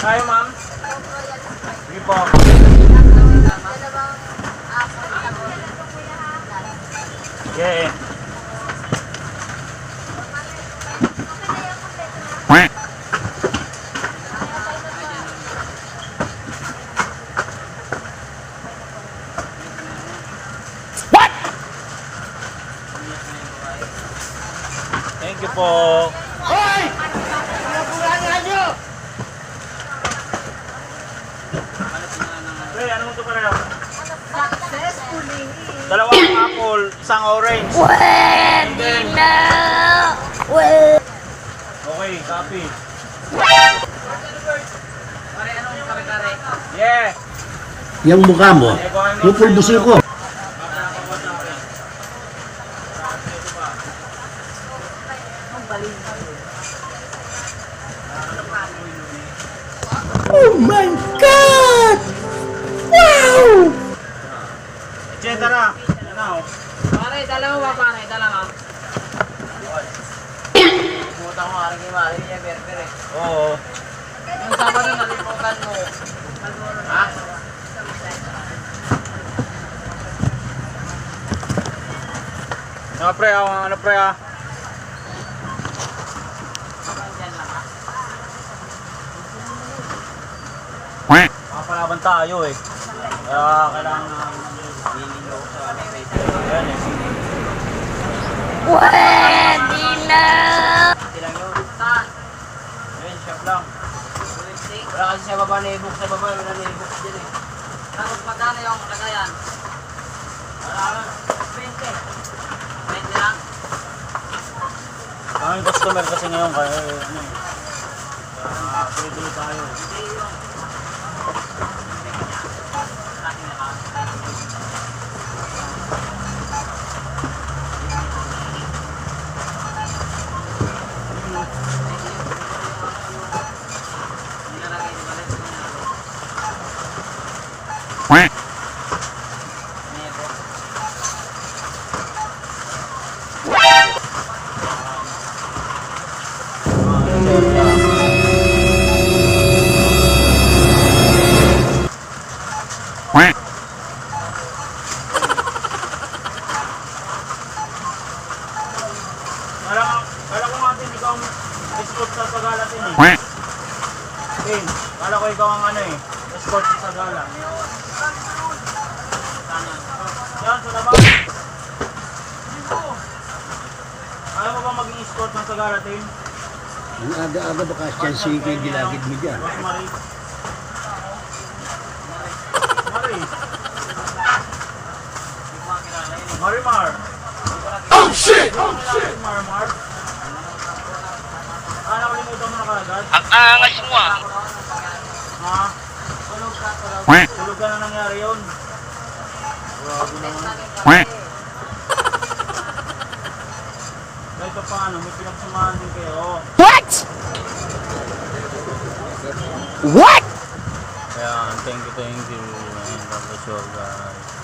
Kayo, ma'am? Sige po. Okay. Thank you po. Ano ito pareho? Successfully. Dalawang apple, isang orange. Na. Well. Okay, copy. Yeah. Yung mukha mo, pupulbusin ko. Oh my tara. Oh. Pare, dalawa ba pare? Dalawa. Pumunta ko pare kay Mari niya, berber eh. Oo. Yung Sabado nalimutan mo. Ha? Mga pre, ah, ano pre ah? Makapalaban tayo eh. Kaya kailangan Pwede na. Silang yun. Saan? Ayan, chef lang. Wala kasi sa baba na i-book sa baba. Wala na i-book dyan eh. Tapos magkano yung lagayan? Wala lang. 20. 20 lang. Kaming customer kasi ngayon kaya eh, ano eh. Kaya tuloy-tuloy tayo. Hindi yung... Kala, kala ko nga din ikaw ang sa Sagala din eh. Tin, kala ko ikaw ang ano eh, escort sa Sagala. Yan, sa labas. Ayaw mo ba maging escort ng Sagala, Tin? Ang aga-aga baka siya si kay gilagid mo dyan. Marimar. Oh shit! Oh shit! Marimar. Ah, nakalimutan mo na kagad? Ang angas mo ah. Ha? Tulog ka na nangyari yun. Grabe naman. Kahit pa paano, may pinagsamahan din kayo. What? Ayan, thank you, thank you. Ayan, God bless you all guys.